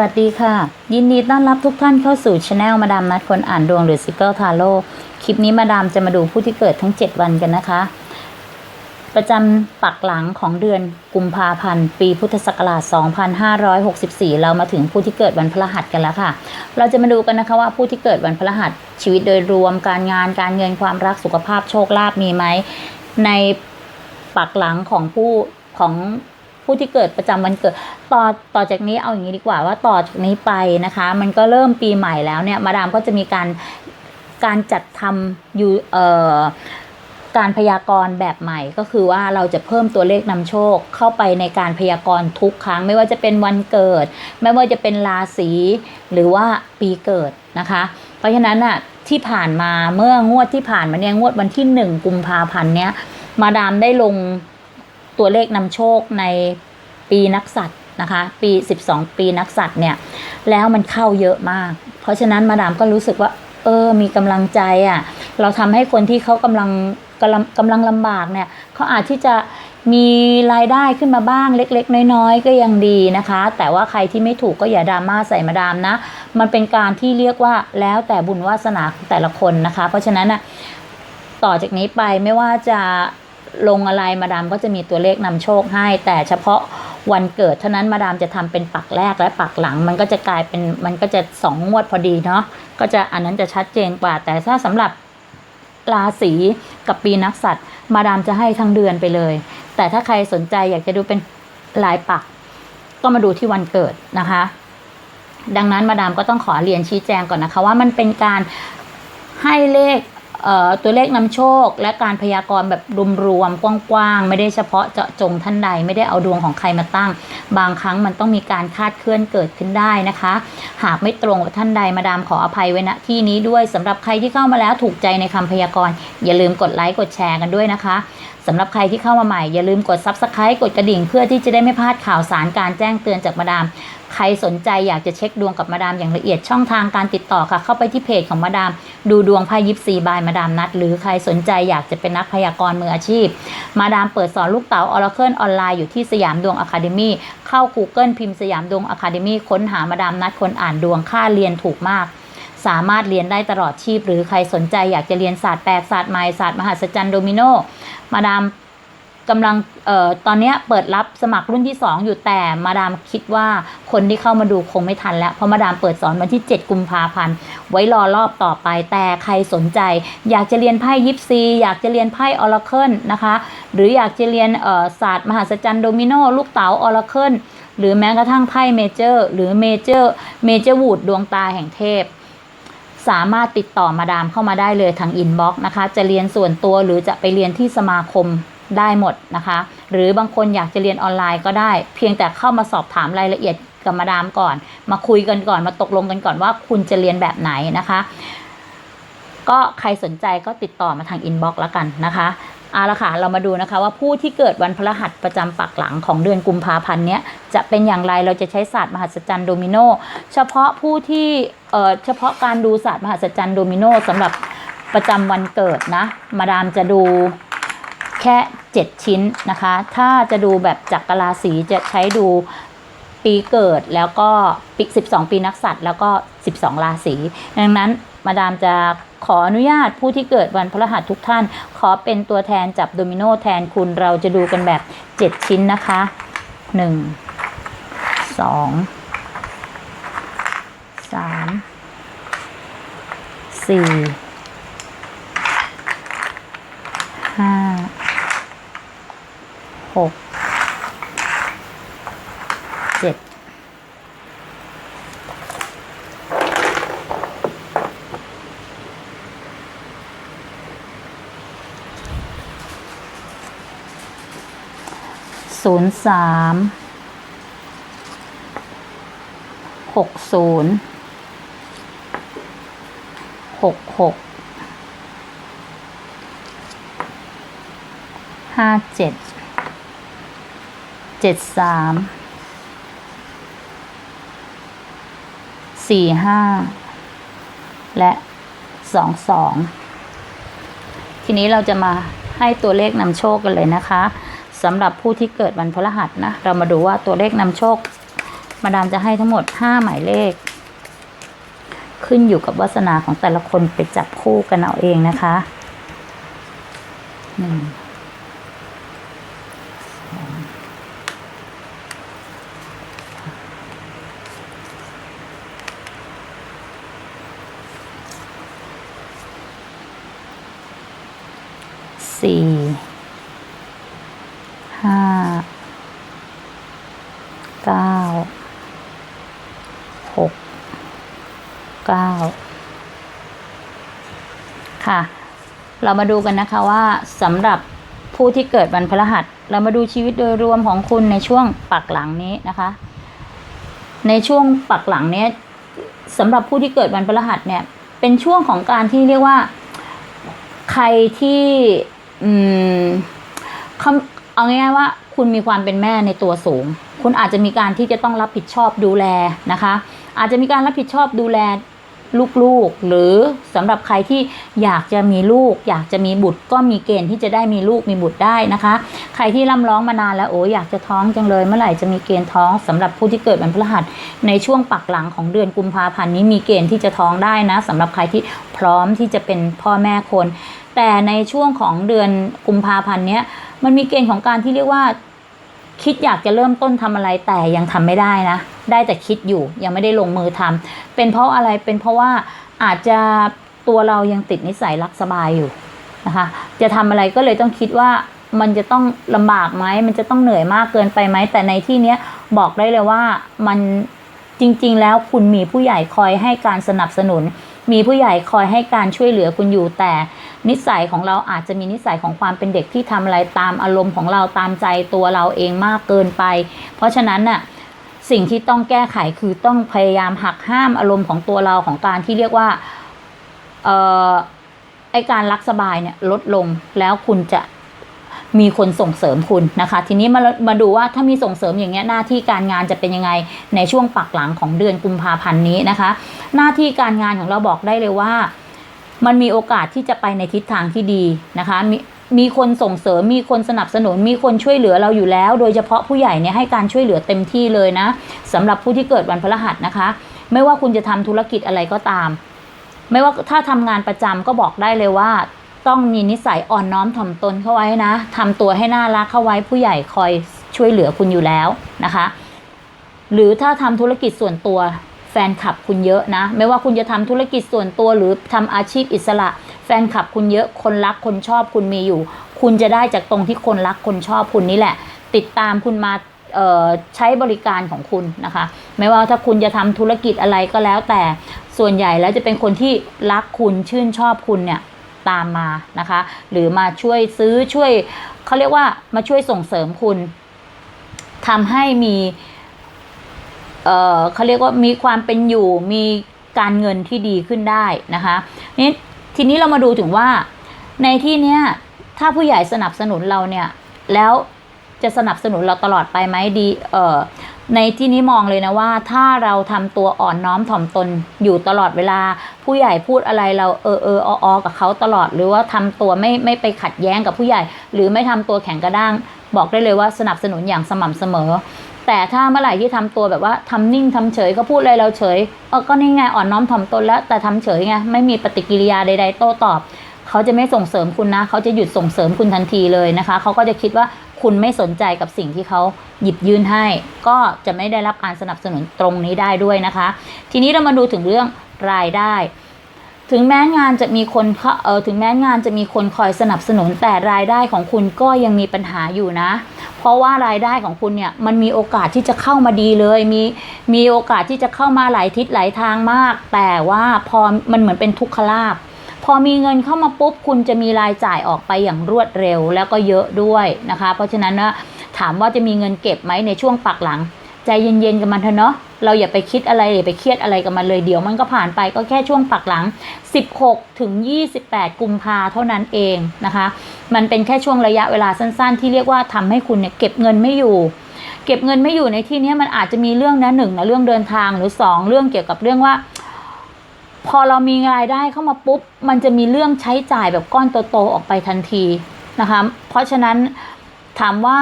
วัสดีค่ะ ยินดีต้อนรับทุกท่านเข้าสู่ช anel มาดามนัดคนอ่านดวงหรือซิกเกิลทาโร่คลิปนี้มาดามจะมาดูผู้ที่เกิดทั้ง 7 วันกันนะคะ ประจำปักหลังของเดือนกุมภาพันธ์ ปีพุทธศักราช 2564 เรามาถึงผู้ที่เกิดวันพฤหัสกันแล้วค่ะ เราจะมาดูกันนะคะว่าผู้ที่เกิดวันพฤหัสชีวิตโดยรวมการงานการเงินความรักสุขภาพโชคลาภมีไหมในปักหลังของผู้ของ ผู้ที่เกิดประจำวันเกิดต่อต่อจากนี้เอาอย่างนี้ดีกว่าว่าต่อจากนี้ไปนะคะ มันก็เริ่มปีใหม่แล้วเนี่ยมาดามก็จะมีการการจัดทำอยู่เอ่อการพยากรณ์แบบใหม่ก็คือว่าเราจะเพิ่มตัวเลขนำโชคเข้าไปในการพยากรณ์ทุกครั้ง ไม่ว่าจะเป็นวันเกิด ไม่ว่าจะเป็นราศีหรือว่าปีเกิดนะคะ เพราะฉะนั้นอะที่ผ่านมาเมื่องวดที่ผ่านมาเนี่ยงวดวันที่หนึ่งกุมภาพันธ์เนี้ยมาดามได้ลง ตัวเลขนำโชคในปีนักสัตว์นะคะ ปี 12 ปีนักสัตว์เนี่ย แล้วมันเข้าเยอะมาก เพราะฉะนั้นมาดามก็รู้สึกว่า เออ มีกำลังใจอะ่ะ เราทำให้คนที่เขากำลังกำลังกำลังลำบากเนี่ยเขาอาจที่จะมีรายได้ขึ้นมาบ้างเล็ก ๆ น้อย ๆ ก็ยังดีนะคะ แต่ว่าใครที่ไม่ถูกก็อย่าดราม่าใส่มาดามนะ มันเป็นการที่เรียกว่าแล้วแต่บุญวาสนาแต่ละคนนะคะ เพราะฉะนั้นอะต่อจากนี้ไปไม่ว่าจะ ลงอะไรมาดามก็จะมีตัวเลขนำโชคให้ แต่เฉพาะวันเกิดเท่านั้นมาดามจะทำเป็นปักแรกและปักหลัง มันก็จะกลายเป็นมันก็จะสองงวดพอดีเนาะก็จะอันนั้นจะชัดเจนกว่า แต่ถ้าสำหรับราศีกับปีนักสัตว์ มาดามจะให้ทั้งเดือนไปเลย แต่ถ้าใครสนใจอยากจะดูเป็นลายปัก ก็มาดูที่วันเกิดนะคะ ดังนั้นมาดามก็ต้องขอเรียนชี้แจงก่อนนะคะ ว่ามันเป็นการให้เลข ตัวเลขนำโชค และการพยากรณ์แบบรวมๆกว้างๆไม่ได้เฉพาะเจาะจงท่านใด ไม่ได้เอาดวงของใครมาตั้ง บางครั้งมันต้องมีการคาดเคลื่อนเกิดขึ้นได้นะคะ หากไม่ตรงกับท่านใดมาดามขออภัยไว้ณที่นี้ด้วยสำหรับใครที่เข้ามาแล้วถูกใจในคำพยากรณ์อย่าลืมกดไลค์กดแชร์กันด้วยนะคะสำหรับใครที่เข้ามาใหม่อย่าลืมกด Subscribe กดกระดิ่ง เพื่อที่จะได้ไม่พลาดข่าวสารการแจ้งเตือนจากมาดามใครสนใจอยากจะเช็คดวงกับมาดามอย่างละเอียดช่องทางการติดต่อค่ะ เข้าไปที่เพจของมาดาม ดูดวงไพ่ยิปซีบายมาดามนัด หรือใครสนใจอยากจะเป็นนักพยากรณ์มืออาชีพ มาดามเปิดสอนลูกเต๋าออร์เคิลออนไลน์อยู่ที่สยามดวงอะคาเดมี่เข้า Google พิมพ์สยามดวงอะคาเดมี่ค้นหามาดามนัดคนอ่านดวงค่าเรียนถูกมากสามารถเรียนได้ตลอดชีพ หรือใครสนใจอยากจะเรียนศาสตร์แปลกศาสตร์ใหม่ศาสตร์มหัศจรรย์โดมิโน มาดาม กำลังออตอนนี้เปิดรับสมัครรุ่นที่ 2 อยู่แต่มาดามคิดว่าคนที่เข้ามาดูคงไม่ทันแล้ว เพราะมาดามเปิดสอนวันที่ 7 กุมภาพันธ์ ไว้รอรอบต่อไป แต่ใครสนใจ อยากจะเรียนไพ่ยิปซี อยากจะเรียนไพ่ออร์เคิลนะคะ หรืออยากจะเรียนศาสตร์มหัศจรรย์โดมิโนลูกเต๋าออร์เคิลหรือแม้กระทั่งไพ่เมเจอร์หรือเมเจอร์เมเจอร์วูดดวงตาแห่งเทพสามารถติดต่อมาดามเข้ามาได้เลยทางอินบ็อกซ์นะคะ จะเรียนส่วนตัวหรือจะไปเรียนที่สมาคม ได้หมดนะคะ หรือบางคนอยากจะเรียนออนไลน์ก็ได้ เพียงแต่เข้ามาสอบถามรายละเอียดกับมาดามก่อน มาคุยกันก่อนมาตกลงกันก่อนว่าคุณจะเรียนแบบไหนนะคะ ก็ใครสนใจก็ติดต่อมาทางอินบ็อกซ์แล้วกันนะคะเอาละค่ะเรามาดูนะคะว่าผู้ที่เกิดวันพฤหัสประจำปักหลังของเดือนกุมภาพันธ์เนี้ยจะเป็นอย่างไรเราจะใช้ศาสตร์มหัศจรรย์โดมิโนเฉพาะผู้ที่เอ่อเฉพาะการดูศาสตร์มหัศจรรย์โดมิโนสำหรับประจำวันเกิดนะ มาดามจะดู แค่ 7 ชิ้นนะคะ ถ้าจะดูแบบจักรราศีจะใช้ดูปีเกิดแล้วก็ปี12 ปีนักสัตว์แล้วก็ 12 ราศีดังนั้นมาดามจะขออนุญาตผู้ที่เกิดวันพฤหัสทุกท่าน ขอเป็นตัวแทนจับโดมิโนแทนคุณเราจะดูกันแบบ 7 ชิ้นนะคะ 1 2 3 4 5 6 7ศูนย์สามหกศูนย์หกหกห้าเจ็ด จ็ดสามสี่ห้าและสองสองทีนี้เราจะมาให้ตัวเลขนำโชคกันเลยนะคะสำหรับผู้ที่เกิดวันพฤหัสนะ เรามาดูว่าตัวเลขนำโชค มาดามจะให้ทั้งหมดห้าหมายเลข ขึ้นอยู่กับวาสนาของแต่ละคนไปจับคู่กันเอาเองนะคะหนึ่ง สี่ห้าเก้าหกเก้าค่ะ เรามาดูกันนะคะว่าสำหรับผู้ที่เกิดวันพฤหัส เรามาดูชีวิตโดยรวมของคุณในช่วงปักหลังนี้นะคะ ในช่วงปักหลังเนี้ยสำหรับผู้ที่เกิดวันพฤหัสเนี่ย เป็นช่วงของการที่เรียกว่า ใครที่ อืมคำเอาง่ายๆว่า คุณมีความเป็นแม่ในตัวสูง คุณอาจจะมีการที่จะต้องรับผิดชอบดูแลนะคะ อาจจะมีการรับผิดชอบดูแลลูกๆ หรือสำหรับใครที่อยากจะมีลูก อยากจะมีบุตรก็มีเกณฑ์ที่จะได้มีลูกมีบุตรได้นะคะ ใครที่ร่ำร้องมานานแล้วโอ้ยอยากจะท้องจังเลย เมื่อไหร่จะมีเกณฑ์ท้องสำหรับผู้ที่เกิดวันพฤหัสในช่วงปักหลังของเดือนกุมภาพันธ์นี้มีเกณฑ์ที่จะท้องได้นะสำหรับใครที่พร้อมที่จะเป็นพ่อแม่คน แต่ในช่วงของเดือนกุมภาพันธ์เนี้ยมันมีเกณฑ์ของการที่เรียกว่า คิดอยากจะเริ่มต้นทำอะไรแต่ยังทำไม่ได้นะ ได้แต่คิดอยู่ยังไม่ได้ลงมือทำเป็นเพราะอะไรเป็นเพราะว่าอาจจะตัวเรายังติดนิสัยรักสบายอยู่นะคะ จะทำอะไรก็เลยต้องคิดว่ามันจะต้องลำบากไหมมันจะต้องเหนื่อยมากเกินไปไหมแต่ในที่เนี้ยบอกได้เลยว่ามันจริง ๆ แล้วคุณมีผู้ใหญ่คอยให้การสนับสนุน มีผู้ใหญ่คอยให้การช่วยเหลือคุณอยู่แต่ นิสัยของเราอาจจะมีนิสัยของความเป็นเด็กที่ทำอะไรตามอารมณ์ของเราตามใจตัวเราเองมากเกินไป เพราะฉะนั้นน่ะสิ่งที่ต้องแก้ไขคือต้องพยายามหักห้ามอารมณ์ของตัวเราของการที่เรียกว่าเอ่อไอการรักสบายเนี่ยลดลงแล้วคุณจะ มีคนส่งเสริมคุณนะคะ ทีนี้มามาดูว่าถ้ามีส่งเสริมอย่างเงี้ยหน้าที่การงานจะเป็นยังไงในช่วงปักหลังของเดือนกุมภาพันธ์นี้นะคะ หน้าที่การงานของเราบอกได้เลยว่า มันมีโอกาสที่จะไปในทิศทางที่ดีนะคะมีมีคนส่งเสริมมีคนสนับสนุน มีคนช่วยเหลือเราอยู่แล้ว โดยเฉพาะผู้ใหญ่เนี่ยให้การช่วยเหลือเต็มที่เลยนะสำหรับผู้ที่เกิดวันพฤหัสนะคะ ไม่ว่าคุณจะทำธุรกิจอะไรก็ตาม ไม่ว่าถ้าทำงานประจำก็บอกได้เลยว่า ต้องมีนิสัยอ่อนน้อมถ่อมตนเข้าไว้นะทำตัวให้น่ารักเข้าไว้ผู้ใหญ่คอยช่วยเหลือคุณอยู่แล้วนะคะ หรือถ้าทำธุรกิจส่วนตัวแฟนคลับคุณเยอะนะ ไม่ว่าคุณจะทำธุรกิจส่วนตัวหรือทำอาชีพอิสระ แฟนคลับคุณเยอะคนรักคนชอบคุณมีอยู่ คุณจะได้จากตรงที่คนรักคนชอบคุณนี่แหละ ติดตามคุณมาใช้บริการของคุณนะคะ ไม่ว่าถ้าคุณจะทำธุรกิจอะไรก็แล้วแต่ส่วนใหญ่แล้วจะเป็นคนที่รักคุณชื่นชอบคุณเนี่ย ตามมานะคะ หรือมาช่วยซื้อช่วยเขาเรียกว่ามาช่วยส่งเสริมคุณทำให้มี เอ่อเขาเรียกว่ามีความเป็นอยู่มีการเงินที่ดีขึ้นได้นะคะนี่ทีนี้เรามาดูถึงว่าในที่เนี้ยถ้าผู้ใหญ่สนับสนุนเราเนี่ย แล้วจะสนับสนุนเราตลอดไปไหมดี เอ่อ ในที่นี้มองเลยนะว่า ถ้าเราทำตัวอ่อนน้อมถ่อมตนอยู่ตลอดเวลา ผู้ใหญ่พูดอะไรเราเออเอออออกับเขาตลอด หรือว่าทำตัวไม่ไม่ไปขัดแย้งกับผู้ใหญ่ หรือไม่ทำตัวแข็งกระด้าง บอกได้เลยว่าสนับสนุนอย่างสม่ำเสมอ แต่ถ้าเมื่อไหร่ที่ทำตัวแบบว่าทำนิ่งทำเฉยก็พูดอะไรเราเฉยเออก็นี่ไงอ่อนน้อมถ่อมตนแล้ว แต่ทำเฉยไงไม่มีปฏิกิริยาใดๆโต้ตอบเขาจะไม่ส่งเสริมคุณนะ เขาจะหยุดส่งเสริมคุณทันทีเลยนะคะ เขาก็จะคิดว่า คุณไม่สนใจกับสิ่งที่เขาหยิบยื่นให้ ก็จะไม่ได้รับการสนับสนุนตรงนี้ได้ด้วยนะคะ ทีนี้เรามาดูถึงเรื่องรายได้ ถึงแม้งานจะมีคนเออถึงแม้งานจะมีคนคอยสนับสนุนแต่รายได้ของคุณก็ยังมีปัญหาอยู่นะ เพราะว่ารายได้ของคุณเนี่ยมันมีโอกาสที่จะเข้ามาดีเลย มีมีโอกาสที่จะเข้ามาหลายทิศหลายทางมาก แต่ว่าพอมันเหมือนเป็นทุกขลาภ พอมีเงินเข้ามาปุ๊บคุณจะมีรายจ่ายออกไปอย่างรวดเร็วแล้วก็เยอะด้วยนะคะ เพราะฉะนั้นนะถามว่าจะมีเงินเก็บไหมในช่วงปักหลัง ใจเย็นๆกับมันเถอะเนาะเราอย่าไปคิดอะไรอย่าไปเครียดอะไรกับมันเลยเดี๋ยวมันก็ผ่านไปก็แค่ช่วงปักหลัง 16 ถึง 28 กุมภาเท่านั้นเองนะคะ มันเป็นแค่ช่วงระยะเวลาสั้นๆ ที่เรียกว่าทำให้คุณเนี่ยเก็บเงินไม่อยู่เก็บเงินไม่อยู่ในที่นี้มันอาจจะมีเรื่องนะหนึ่งนะเรื่องเดินทางหรือสองเรื่องเกี่ยวกับเรื่องว่า พอเรามีรายได้เข้ามาปุ๊บ มันจะมีเรื่องใช้จ่ายแบบก้อนโตๆออกไปทันทีนะคะ เพราะฉะนั้นถามว่า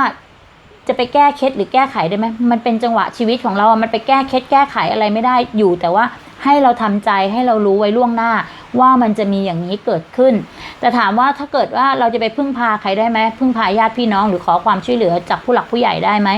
จะไปแก้เคล็ดหรือแก้ไขได้ไหมมันเป็นจังหวะชีวิตของเราอะมันไปแก้เคล็ดแก้ไขอะไรไม่ได้อยู่ แต่ว่าให้เราทำใจให้เรารู้ไว้ล่วงหน้า ว่ามันจะมีอย่างนี้เกิดขึ้น แต่ถามว่าถ้าเกิดว่าเราจะไปพึ่งพาใครได้ไหมพึ่งพาญาติพี่น้องหรือขอความช่วยเหลือจากผู้หลักผู้ใหญ่ได้ไหม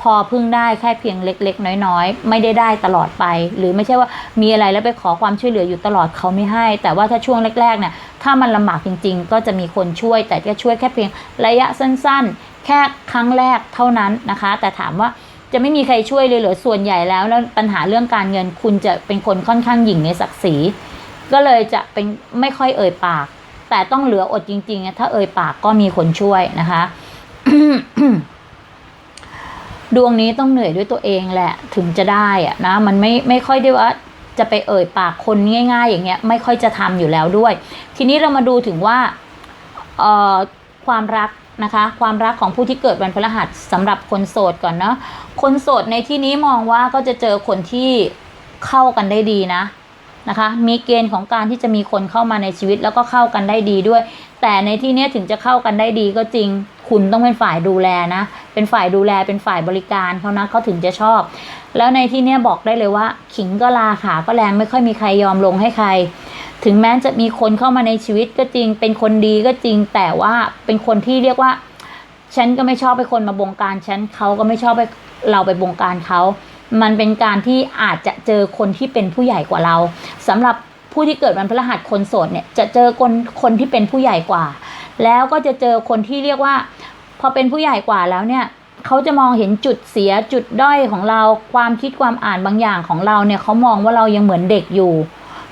พอพึ่งได้แค่เพียงเล็ก ๆ น้อย ๆ ไม่ได้ได้ตลอดไป หรือไม่ใช่ว่ามีอะไรแล้วไปขอความช่วยเหลืออยู่ตลอดเขาไม่ให้ แต่ว่าถ้าช่วงแรกๆเนี่ยถ้ามันลำบากจริง ๆ ก็จะมีคนช่วย แต่ก็ช่วยแค่เพียงระยะสั้น ๆ แค่ครั้งแรกเท่านั้นนะคะ แต่ถามว่าจะไม่มีใครช่วยเลยเหรือส่วนใหญ่แล้วแล้วปัญหาเรื่องการเงินคุณจะเป็นคนค่อนข้างหยิ่งในศักดิ์ศรีก็เลยจะเป็นไม่ค่อยเอ่ยปาก แต่ต้องเหลืออดจริงๆถ้าเอ่ยปากก็มีคนช่วยนะคะ ดวงนี้ต้องเหนื่อยด้วยตัวเองแหละถึงจะได้อะนะมันไม่ไม่ค่อยได้ว่าจะไปเอ่ยปากคนง่าย ๆ อย่างเงี้ยไม่ค่อยจะทำอยู่แล้วด้วย ทีนี้เรามาดูถึงว่าเอ่อความรักนะคะความรักของผู้ที่เกิดวันพฤหัสสำหรับคนโสดก่อนเนาะคนโสดในที่นี้มองว่าก็จะเจอคนที่เข้ากันได้ดีนะ นะคะ มีเกณฑ์ของการที่จะมีคนเข้ามาในชีวิตแล้วก็เข้ากันได้ดีด้วย แต่ในที่นี้ถึงจะเข้ากันได้ดีก็จริง คุณต้องเป็นฝ่ายดูแลนะ เป็นฝ่ายดูแลเป็นฝ่ายบริการเขานะเขาถึงจะชอบ แล้วในที่นี้บอกได้เลยว่า ขิงก็ลาขาก็แรงไม่ค่อยมีใครยอมลงให้ใคร ถึงแม้จะมีคนเข้ามาในชีวิตก็จริง เป็นคนดีก็จริง แต่ว่าเป็นคนที่เรียกว่าฉันก็ไม่ชอบไปคนมาบงการฉันเขาก็ไม่ชอบไปเราไปบงการเขา มันเป็นการที่อาจจะเจอคนที่เป็นผู้ใหญ่กว่าเราสำหรับผู้ที่เกิดวันพฤหัสคนโสดเนี่ยจะเจอคนคนที่เป็นผู้ใหญ่กว่า แล้วก็จะเจอคนที่เรียกว่า พอเป็นผู้ใหญ่กว่าแล้วเนี่ยเขาจะมองเห็นจุดเสียจุดด้อยของเราความคิดความอ่านบางอย่างของเราเนี่ยเขามองว่าเรายังเหมือนเด็กอยู่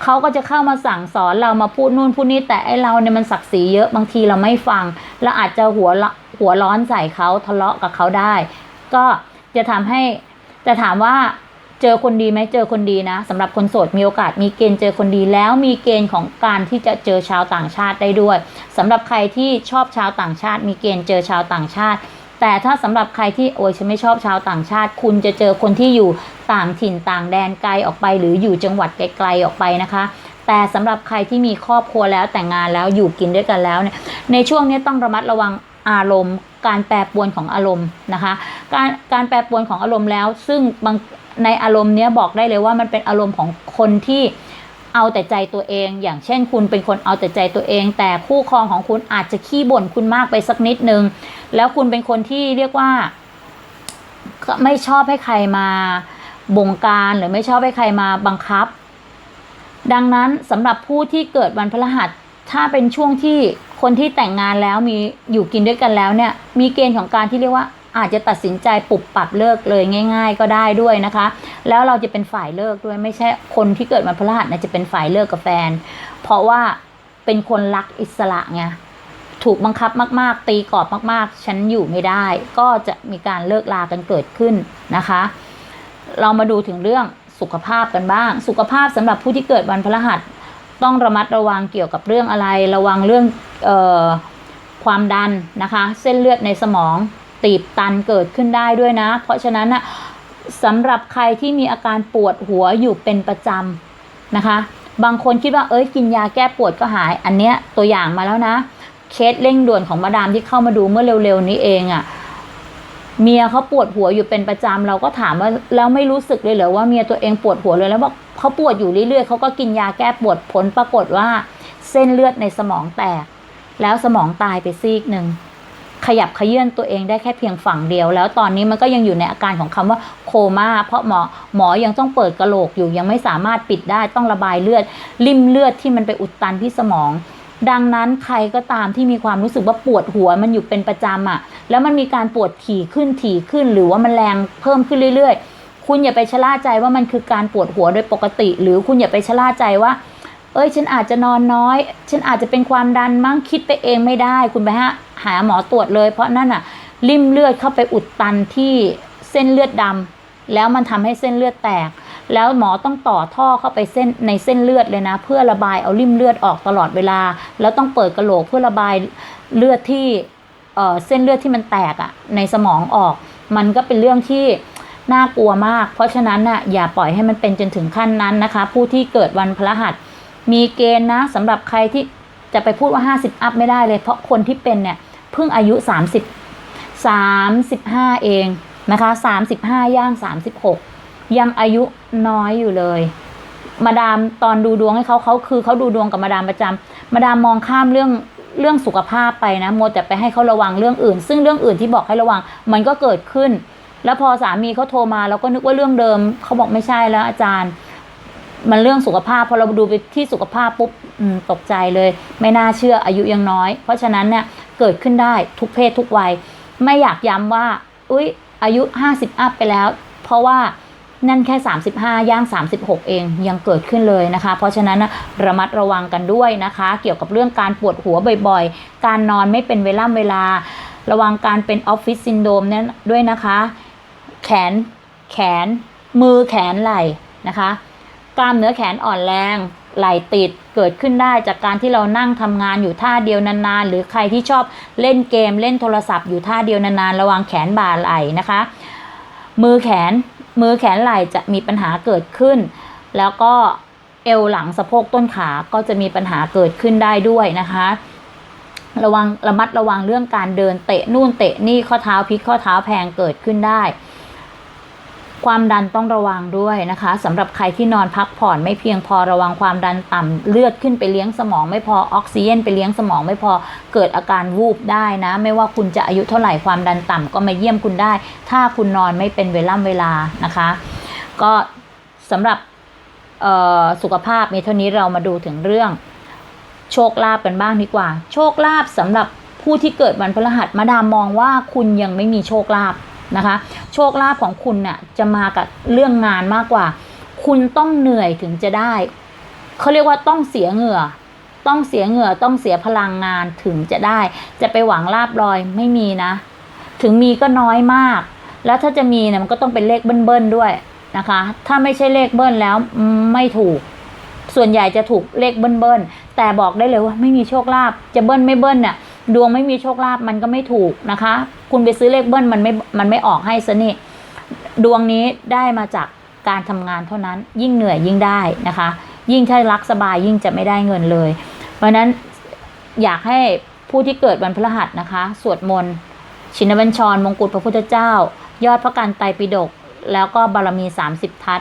เขาก็จะเข้ามาสั่งสอนเรามาพูดนู่นพูดนี่แต่ไอเราเนี่ยมันศักดิ์ศรีเยอะบางทีเราไม่ฟังเราอาจจะหัวละหัวร้อนใส่เขาทะเลาะกับเขาได้ ก็จะทำให้ แต่ถามว่าเจอคนดีไหมเจอคนดีนะสำหรับคนโสดมีโอกาสมีเกณฑ์เจอคนดีแล้วมีเกณฑ์ของการที่จะเจอชาวต่างชาติได้ด้วยสำหรับใครที่ชอบชาวต่างชาติ มีเกณฑ์เจอชาวต่างชาติ แต่ถ้าสำหรับใครที่โอ้ยฉันไม่ชอบชาวต่างชาติ คุณจะเจอคนที่อยู่ต่างถิ่นต่างแดนไกลออกไป หรืออยู่จังหวัดไกลๆออกไปนะคะแต่สำหรับใครที่มีครอบครัวแล้วแต่งงานแล้วอยู่กินด้วยกันแล้วเนี่ยในช่วงนี้ต้องระมัดระวังอารมณ์ การแปรปรวนของอารมณ์นะคะ การการแปรปรวนของอารมณ์แล้ว ซึ่งบางในอารมณ์เนี้ยบอกได้เลยว่ามันเป็นอารมณ์ของคนที่เอาแต่ใจตัวเอง อย่างเช่น คุณเป็นคนเอาแต่ใจตัวเอง แต่คู่ครองของคุณอาจจะขี้บ่นคุณมากไปสักนิดนึง แล้วคุณเป็นคนที่เรียกว่าไม่ชอบให้ใครมาบงการหรือไม่ชอบให้ใครมาบังคับ ดังนั้นสำหรับผู้ที่เกิดวันพฤหัสถ้าเป็นช่วงที่ คนที่แต่งงานแล้วมีอยู่กินด้วยกันแล้วเนี่ยมีเกณฑ์ของการที่เรียกว่าอาจจะตัดสินใจปรับปรับเลิกเลยง่าย ๆ ก็ได้ด้วยนะคะ แล้วเราจะเป็นฝ่ายเลิกด้วยไม่ใช่คนที่เกิดวันพฤหัสนะจะเป็นฝ่ายเลิกกับแฟน เพราะว่าเป็นคนรักอิสระไงถูกบังคับมาก ๆ ตีกรอบมาก ๆ ฉันอยู่ไม่ได้ ก็จะมีการเลิกลากันเกิดขึ้นนะคะ เรามาดูถึงเรื่องสุขภาพกันบ้าง สุขภาพสำหรับผู้ที่เกิดวันพฤหัสต้องระมัดระวังเกี่ยวกับเรื่องอะไร ระวังเรื่อง ความดันนะคะ เส้นเลือดในสมองตีบตันเกิดขึ้นได้ด้วยนะ เพราะฉะนั้นนะสำหรับใครที่มีอาการปวดหัวอยู่เป็นประจำนะคะ บางคนคิดว่าเอ้ยกินยาแก้ปวดก็หาย อันเนี้ยตัวอย่างมาแล้วนะ เคสเร่งด่วนของมาดามที่เข้ามาดูเมื่อเร็วๆนี้เองอะ่ะเมียเขาปวดหัวอยู่เป็นประจำเราก็ถามว่าแล้วไม่รู้สึกเลยเหรอว่าเมียตัวเองปวดหัวเลยแล้วบอกเขาปวดอยู่เรื่อยๆเขาก็กินยาแก้ปวดผลปรากฏว่า เส้นเลือดในสมองแตก แล้วสมองตายไปซีกหนึ่งขยับขยื่นตัวเองได้แค่เพียงฝั่งเดียว แล้วตอนนี้มันก็ยังอยู่ในอาการของคำว่าโคม่าเพราะหมอหมอยังต้องเปิดกระโหลกอยู่ยังไม่สามารถปิดได้ต้องระบายเลือด ริมเลือดที่มันไปอุดตันที่สมอง ดังนั้นใครก็ตามที่มีความรู้สึกว่าปวดหัวมันอยู่เป็นประจำอะ่ะ แล้วมันมีการปวดถี่ขึ้นถี่ขึ้น หรือว่ามันแรงเพิ่มขึ้นเรื่อย ๆ คุณอย่าไปชะล่าใจว่ามันคือการปวดหัวโดยปกติ หรือคุณอย่าไปชะล่าใจว่า เอ้ยฉันอาจจะนอนน้อย ฉันอาจจะเป็นความดันมั้งคิดไปเองไม่ได้ คุณไปฮะหาหมอตรวจเลย เพราะนั่นอะริมเลือดเข้าไปอุดตันที่เส้นเลือดดำแล้วมันทำให้เส้นเลือดแตก แล้วหมอต้องต่อท่อเข้าไปเส้นในเส้นเลือดเลยนะ เพื่อระบายเอาริมเลือดออกตลอดเวลา แล้วต้องเปิดกระโหลกเพื่อระบายเลือดที่เส้นเลือดที่มันแตกอะ่ะในสมองออก มันก็เป็นเรื่องที่น่ากลัวมาก เพราะฉะนั้นน่ะอย่าปล่อยให้มันเป็นจนถึงขั้นนั้นนะคะ ผู้ที่เกิดวันพฤหัส มีเกณฑ์นะสำหรับใครที่จะไปพูดว่า 50 อัพไม่ได้เลย เพราะคนที่เป็นเนี่ยเพิ่งอายุ 30 35 เองนะคะ 35 ย่าง 36 ยังอายุน้อยอยู่เลย มาดามตอนดูดวงให้เขาเขาคือเขาดูดวงกับมาดามประจำมาดามมองข้ามเรื่องเรื่องสุขภาพไปนะโมแต่ไปให้เขาระวังเรื่องอื่น ซึ่งเรื่องอื่นที่บอกให้ระวังมันก็เกิดขึ้น แล้วพอสามีเขาโทรมาเราก็นึกว่าเรื่องเดิมเขาบอกไม่ใช่แล้วอาจารย์ มันเรื่องสุขภาพพอเราดูไปที่สุขภาพปุ๊บตกใจเลย ไม่น่าเชื่ออายุยังน้อย เพราะฉะนั้นเนี่ยเกิดขึ้นได้ทุกเพศทุกวัย ไม่อยากย้ำว่า อุ้ยอายุ 50 อัพไปแล้ว เพราะว่านั่นแค่ 35 ย่าง 36 เองยังเกิดขึ้นเลยนะคะ เพราะฉะนั้นระมัดระวังกันด้วยนะคะ เกี่ยวกับเรื่องการปวดหัวบ่อยๆ การนอนไม่เป็นเวลาเวลา ระวังการเป็นออฟฟิศซินโดรมเนี่ยด้วยนะคะ แขนแขนมือแขนไหล่นะคะ กล้ามเนื้อแขนอ่อนแรง ไหลติดเกิดขึ้นได้จากการที่เรานั่งทำงานอยู่ท่าเดียวนานๆ หรือใครที่ชอบเล่นเกมเล่นโทรศัพท์อยู่ท่าเดียวนานๆ ระวังแขนบ่าไหลนะคะ มือแขนมือแขนไหล่จะมีปัญหาเกิดขึ้น แล้วก็เอวหลังสะโพกต้นขาก็จะมีปัญหาเกิดขึ้นได้ด้วยนะคะระวังระมัดระวังเรื่องการเดินเตะนู่นเตะนี่ข้อเท้าพลิกข้อเท้าแพงเกิดขึ้นได้ ความดันต้องระวังด้วยนะคะสำหรับใครที่นอนพักผ่อนไม่เพียงพอระวังความดันต่ำเลือดขึ้นไปเลี้ยงสมองไม่พอออกซิเจนไปเลี้ยงสมองไม่พอเกิดอาการวูบได้นะ ไม่ว่าคุณจะอายุเท่าไหร่ความดันต่ำก็มาเยี่ยมคุณได้ ถ้าคุณนอนไม่เป็นเวล่ำเวลานะคะ ก็สำหรับเอ่อสุขภาพมีเท่านี้เรามาดูถึงเรื่องโชคลาภกันบ้างดีกว่า โชคลาภสำหรับผู้ที่เกิดวันพฤหัสมาดามมองว่าคุณยังไม่มีโชคลาภ นะคะ โชคลาภของคุณน่ะจะมากับเรื่องงานมากกว่า คุณต้องเหนื่อยถึงจะได้ เขาเรียกว่าต้องเสียเหงื่อ ต้องเสียเหงื่อต้องเสียพลังงานถึงจะได้ จะไปหวังลาบลอยไม่มีนะ ถึงมีก็น้อยมาก แล้วถ้าจะมีเนี่ยมันก็ต้องเป็นเลขเบิ้ลๆด้วยนะคะ ถ้าไม่ใช่เลขเบิ้ลแล้วไม่ถูก ส่วนใหญ่จะถูกเลขเบิ้ลๆแต่บอกได้เลยว่าไม่มีโชคลาภจะเบิ้ลไม่เบิ้ลเนี่ย ดวงไม่มีโชคลาภมันก็ไม่ถูกนะคะ คุณไปซื้อเลขเบิ้ลมันไม่มันไม่ออกให้ซะนี่ดวงนี้ได้มาจากการทำงานเท่านั้นยิ่งเหนื่อยยิ่งได้นะคะ ยิ่งถ้ารักสบายยิ่งจะไม่ได้เงินเลย เพราะฉะนั้นอยากให้ผู้ที่เกิดวันพฤหัสนะคะ สวดมนต์ชินบัญชรมงกุฎพระพุทธเจ้า ยอดพระกันไตรปิฎกแล้วก็บารมี 30 ทัศ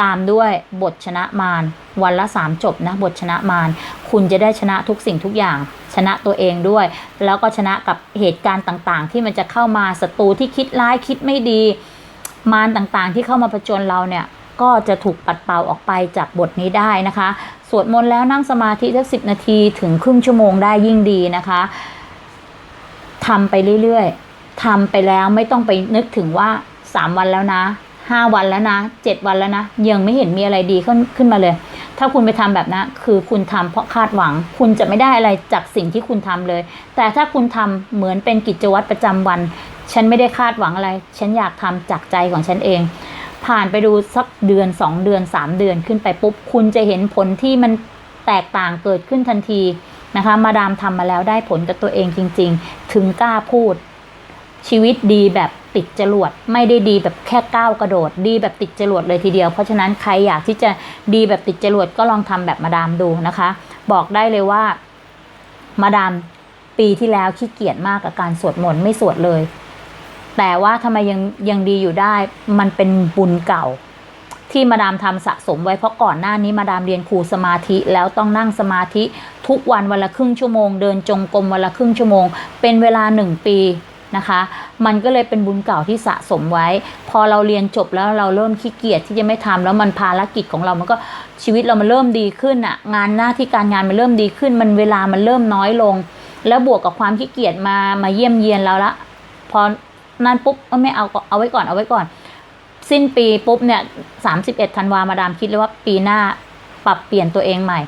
ตามด้วยบทชนะมาร วันละสามจบนะบทชนะมารคุณจะได้ชนะทุกสิ่งทุกอย่าง ชนะตัวเองด้วย แล้วก็ชนะกับเหตุการณ์ต่างๆ ที่มันจะเข้ามาศัตรูที่คิดร้ายคิดไม่ดี มารต่างๆ ที่เข้ามาผจญเราเนี่ยก็จะถูกปัดเป่าออกไปจากบทนี้ได้นะคะ สวดมนต์แล้วนั่งสมาธิสักสิบนาทีถึงครึ่งชั่วโมงได้ยิ่งดีนะคะทำไปเรื่อยๆทำไปแล้วไม่ต้องไปนึกถึงว่าสามวันแล้วนะห้าวันแล้วนะเจ็ดวันแล้วนะ ยังไม่เห็นมีอะไรดีขึ้นขึ้นมาเลย ถ้าคุณไปทำแบบนั้นคือคุณทำเพราะคาดหวัง คุณจะไม่ได้อะไรจากสิ่งที่คุณทำเลย แต่ถ้าคุณทำเหมือนเป็นกิจวัตรประจำวัน ฉันไม่ได้คาดหวังอะไร ฉันอยากทำจากใจของฉันเอง ผ่านไปดูสักเดือนสองเดือนสามเดือนขึ้นไปปุ๊บ คุณจะเห็นผลที่มันแตกต่างเกิดขึ้นทันทีนะคะ มาดามทำมาแล้วได้ผลกับตัวเองจริง ๆ ถึงกล้าพูด ชีวิตดีแบบติดจรวด ไม่ได้ดีแบบแค่ก้าวกระโดด ดีแบบติดจรวดเลยทีเดียว เพราะฉะนั้นใครอยากที่จะดีแบบติดจรวดก็ลองทำแบบมาดามดูนะคะ บอกได้เลยว่ามาดามปีที่แล้วขี้เกียจมากกับการสวดมนต์ไม่สวดเลย แต่ว่าทำไมยังยังดีอยู่ได้ มันเป็นบุญเก่า ที่มาดามทำสะสมไว้เพราะก่อนหน้านี้มาดามเรียนครูสมาธิแล้วต้องนั่งสมาธิ ทุกวันวันละครึ่งชั่วโมง เดินจงกรมวันละครึ่งชั่วโมง เป็นเวลาหนึ่งปี นะคะ มันก็เลยเป็นบุญเก่าที่สะสมไว้ พอเราเรียนจบแล้วเราเริ่มขี้เกียจที่จะไม่ทำแล้วมันภารกิจของเรา มันก็ชีวิตเรามันเริ่มดีขึ้นอะงานหน้าที่การงานมันเริ่มดีขึ้น มันเวลามันเริ่มน้อยลง แล้วบวกกับความขี้เกียจมามาเยี่ยมเยียนเราละ พอนั่นปุ๊บเออไม่เอาเอาไว้ก่อนเอาไว้ก่อน สิ้นปีปุ๊บเนี่ยสามสิบเอ็ดธันวามาดามคิดเลยว่าปีหน้าปรับเปลี่ยนตัวเองใหม่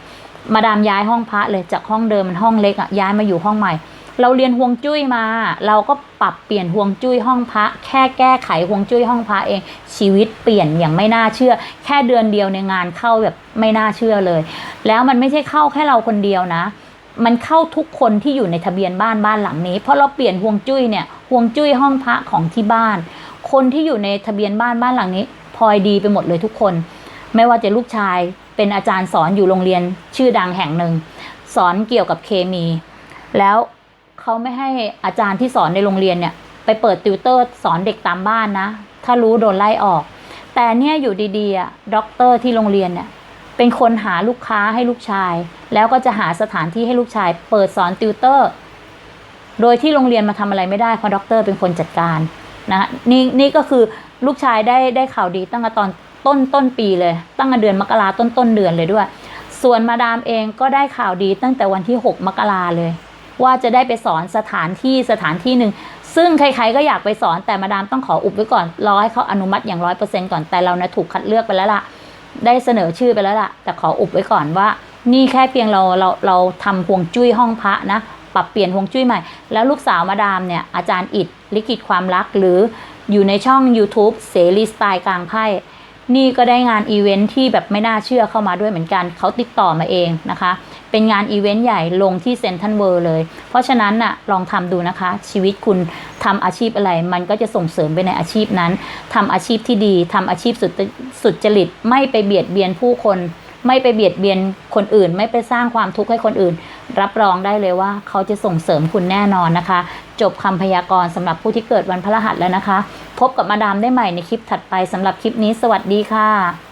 มาดามย้ายห้องพระเลยจากห้องเดิมมันห้องเล็กอะย้ายมาอยู่ห้องใหม่ เราเรียนฮวงจุ้ยมา เราก็ปรับเปลี่ยนฮวงจุ้ยห้องพระ แค่แก้ไขฮวงจุ้ยห้องพระเอง ชีวิตเปลี่ยนอย่างไม่น่าเชื่อ แค่เดือนเดียวในงานเข้าแบบไม่น่าเชื่อเลย แล้วมันไม่ใช่เข้าแค่เราคนเดียวนะ มันเข้าทุกคนที่อยู่ในทะเบียนบ้านบ้านหลังนี้ เพราะเราเปลี่ยนฮวงจุ้ยเนี่ยฮวงจุ้ยห้องพระของที่บ้าน คนที่อยู่ในทะเบียนบ้านบ้านหลังนี้พลอยดีไปหมดเลยทุกคน ไม่ว่าจะลูกชายเป็นอาจารย์สอนอยู่โรงเรียนชื่อดังแห่งหนึ่งสอนเกี่ยวกับเคมี แล้ว เขาไม่ให้อาจารย์ที่สอนในโรงเรียนเนี่ย ไปเปิดติวเตอร์สอนเด็กตามบ้านนะ ถ้ารู้โดนไล่ออก แต่เนี่ยอยู่ดีๆด็อกเตอร์ที่โรงเรียนเนี่ยเป็นคนหาลูกค้าให้ลูกชาย แล้วก็จะหาสถานที่ให้ลูกชาย เปิดสอนติวเตอร์ โดยที่โรงเรียนมาทำอะไรไม่ได้เพราะด็อกเตอร์เป็นคนจัดการนะนี่นี่ก็คือลูกชายได้ได้ข่าวดีตั้งแต่ตอนต้นต้นปีเลย ตั้งแต่เดือนมกราต้นต้นเดือนเลยด้วย ส่วนมาดามเองก็ได้ข่าวดีตั้งแต่วันที่ 6 มกราเลย ว่าจะได้ไปสอนสถานที่สถานที่หนึ่งซึ่งใครๆก็อยากไปสอนแต่มาดามต้องขออุบไว้ก่อนรอให้เขาอนุมัติอย่างร้อยเปอร์เซ็นก่อนแต่เรานะถูกคัดเลือกไปแล้วล่ะ ได้เสนอชื่อไปแล้วล่ะ แต่ขออุบไว้ก่อนว่า นี่แค่เพียงเราเราเราทำห่วงจุ้ยห้องพระนะปรับเปลี่ยนห่วงจุ้ยใหม่ แล้วลูกสาวมาดามเนี่ยอาจารย์อิดลิขิตความรักหรืออยู่ในช่อง YouTube เสรีสไตล์กลางไพ่ นี่ก็ได้งานอีเวนท์ที่แบบไม่น่าเชื่อเข้ามาด้วยเหมือนกันเขาติดต่อมาเองนะคะ เป็นงานอีเวนต์ใหญ่ลงที่เซนทันเวอร์เลย เพราะฉะนั้นน่ะลองทำดูนะคะ ชีวิตคุณทำอาชีพอะไร มันก็จะส่งเสริมไปในอาชีพนั้นทำอาชีพที่ดีทำอาชีพสุดสุดจริตไม่ไปเบียดเบียนผู้คน ไม่ไปเบียดเบียนคนอื่น ไม่ไปสร้างความทุกข์ให้คนอื่น รับรองได้เลยว่าเขาจะส่งเสริมคุณแน่นอนนะคะ จบคำพยากรณ์สำหรับผู้ที่เกิดวันพฤหัสแล้วนะคะ พบกับมาดามได้ใหม่ในคลิปถัดไปสำหรับคลิปนี้ สวัสดีค่ะ